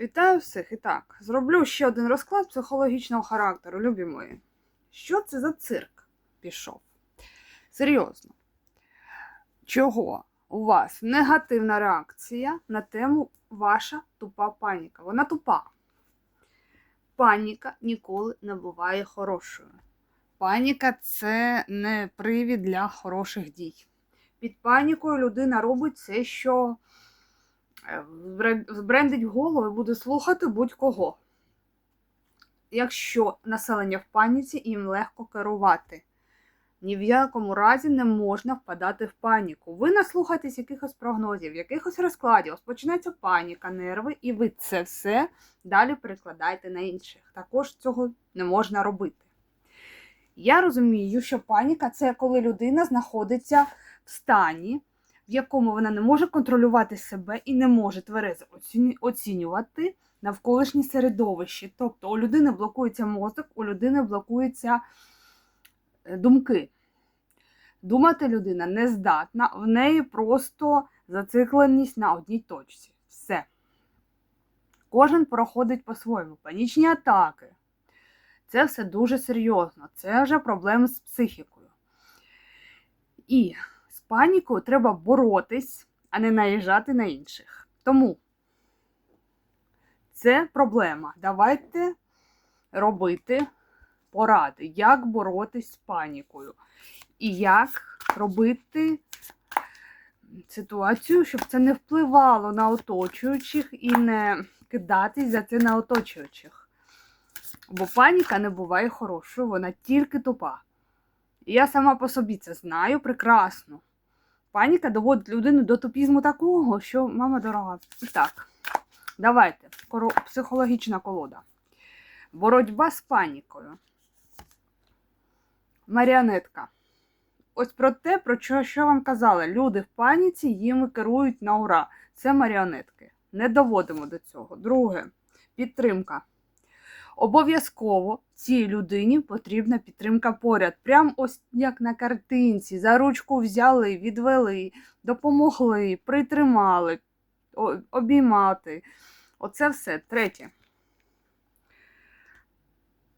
Вітаю всіх і так. Зроблю ще один розклад психологічного характеру, любі мої. Що це за цирк пішов? Серйозно. Чого у вас негативна реакція на тему ваша тупа паніка? Вона тупа. Паніка ніколи не буває хорошою. Паніка це не привід для хороших дій. Під панікою людина робить все, що збрендить голову і буде слухати будь-кого. Якщо населення в паніці, їм легко керувати. Ні в якому разі не можна впадати в паніку. Ви наслухаєтесь якихось прогнозів, якихось розкладів, ось почнеться паніка, нерви, і ви це все далі перекладаєте на інших. Також цього не можна робити. Я розумію, що паніка це коли людина знаходиться в стані, в якому вона не може контролювати себе і не може тверезо оцінювати навколишнє середовище. Тобто у людини блокується мозок, у людини блокуються е, думки. Думати людина не здатна, в неї просто зацикленість на одній точці. Все. Кожен проходить по-своєму. Панічні атаки. Це все дуже серйозно. Це вже проблеми з психікою. І панікою треба боротись, а не наїжджати на інших. Тому це проблема. Давайте робити поради, як боротись з панікою. І як робити ситуацію, щоб це не впливало на оточуючих і не кидатись за це на оточуючих. Бо паніка не буває хорошою, вона тільки тупа. І я сама по собі це знаю прекрасно. Паніка доводить людину до тупізму такого, що мама дорога. Так, давайте. Психологічна колода. Боротьба з панікою. Маріонетка. Ось про те, про що, що вам казали. Люди в паніці їм керують на ура. Це маріонетки. Не доводимо до цього. Друге підтримка. Обов'язково цій людині потрібна підтримка поряд. Прям ось як на картинці. За ручку взяли, відвели, допомогли, притримали, обіймати. Оце все. Третє.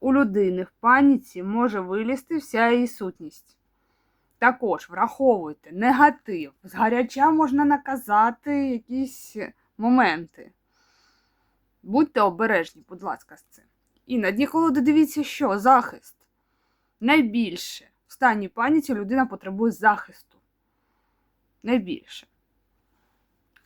У людини в паніці може вилізти вся її сутність. Також враховуйте негатив. Згаряча можна наказати якісь моменти. Будьте обережні, будь ласка, з цим. І на дні колоди дивіться, що захист. Найбільше в стані паніці людина потребує захисту. Найбільше.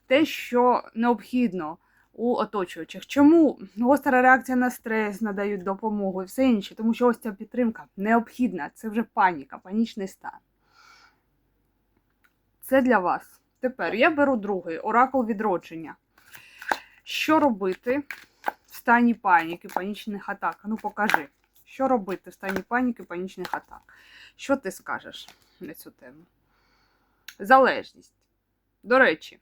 Те, що необхідно у оточуючих. Чому гостра реакція на стрес надають допомогу і все інше? Тому що ось ця підтримка необхідна. Це вже паніка, панічний стан. Це для вас. Тепер я беру другий оракул відродження. Що робити стані паніки, панічних атак? Ну покажи. Що робити в стані паніки, панічних атак? Що ти скажеш на цю тему? Залежність. До речі,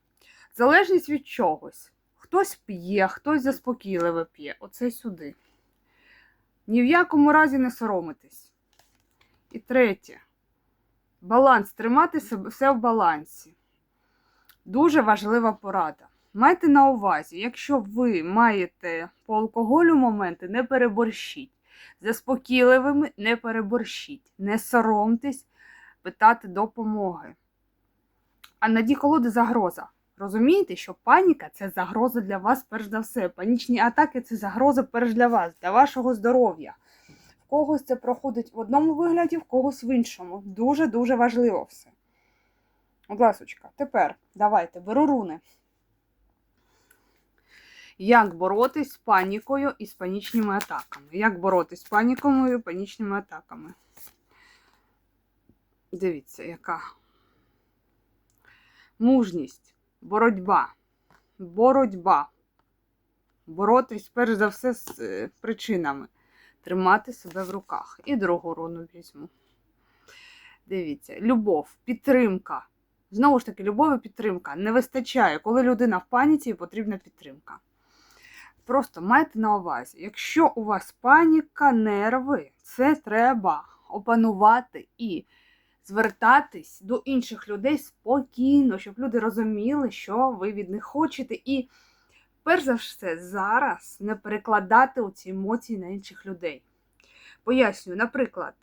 залежність від чогось. Хтось п'є, хтось заспокійливо п'є. Оце сюди. Ні в якому разі не соромитись. І третє. Баланс. Тримати все в балансі. Дуже важлива порада. Майте на увазі, якщо ви маєте по алкоголю моменти, не переборщіть. Заспокійливими не переборщіть. Не соромтесь питати допомоги. А на загроза. Розумієте, що паніка це загроза для вас перш за все. Панічні атаки це загроза перш для вас, для вашого здоров'я. В когось це проходить в одному вигляді, в когось в іншому. Дуже-дуже важливо все. Будь ласочка, тепер давайте беру руни. Як боротись з панікою і з панічними атаками? Як боротись з панікою і панічними атаками? Дивіться, яка мужність, боротьба, боротьба. Боротись, перш за все, з е, причинами. Тримати себе в руках. І другу руну візьму. Дивіться, любов, підтримка. Знову ж таки, любов і підтримка не вистачає. Коли людина в паніці, потрібна підтримка. Просто майте на увазі, якщо у вас паніка, нерви, це треба опанувати і звертатись до інших людей спокійно, щоб люди розуміли, що ви від них хочете, і перш за все, зараз не перекладати ці емоції на інших людей. Пояснюю, наприклад,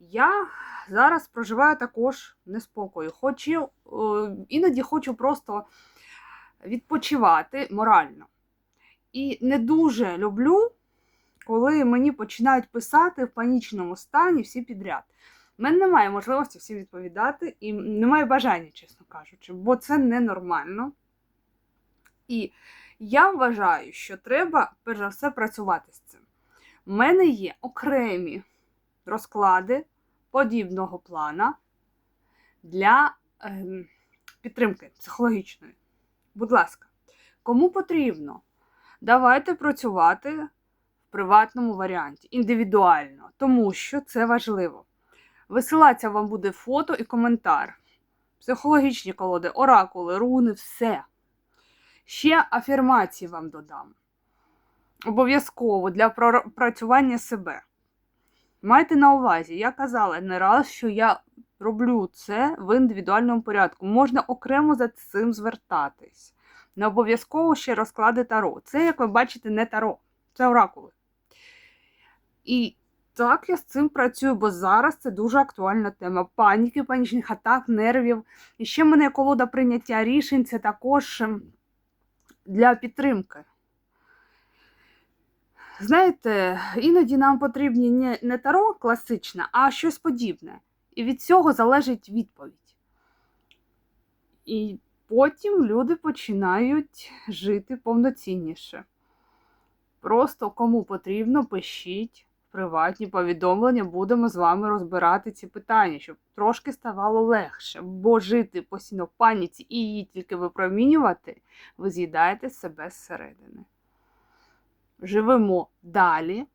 я зараз проживаю також неспокою. Хочу, е, іноді хочу просто відпочивати морально. І не дуже люблю, коли мені починають писати в панічному стані всі підряд. У мене немає можливості всім відповідати і немає бажання, чесно кажучи, бо це ненормально. І я вважаю, що треба, перш за все, працювати з цим. У мене є окремі розклади подібного плана для ем, підтримки психологічної. Будь ласка, кому потрібно, давайте працювати в приватному варіанті, індивідуально, тому що це важливо. Висилатися вам буде фото і коментар. Психологічні колоди, оракули, руни, все. Ще афірмації вам додам. Обов'язково для пропрацювання себе. Майте на увазі, я казала не раз, що я роблю це в індивідуальному порядку. Можна окремо за цим звертатись. Не обов'язково ще розклади таро. Це, як ви бачите, не таро, це оракули. І так я з цим працюю, бо зараз це дуже актуальна тема. Паніки, панічних атак, нервів. І ще в мене колода прийняття рішень це також ем, для підтримки. Знаєте, іноді нам потрібні не, таро класичне, а щось подібне. І від цього залежить відповідь. І потім люди починають жити повноцінніше. Просто кому потрібно, пишіть приватні повідомлення, будемо з вами розбирати ці питання, щоб трошки ставало легше. Бо жити постійно в паніці і її тільки випромінювати, ви з'їдаєте себе зсередини. Живемо далі,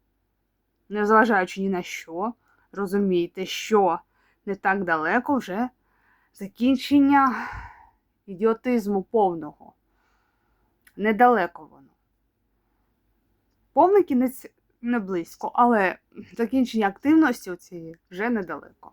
незважаючи ні на що, розумійте, що не так далеко вже закінчення ідіотизму повного. Недалеко воно. Повний кінець не близько, але закінчення активності цієї вже недалеко.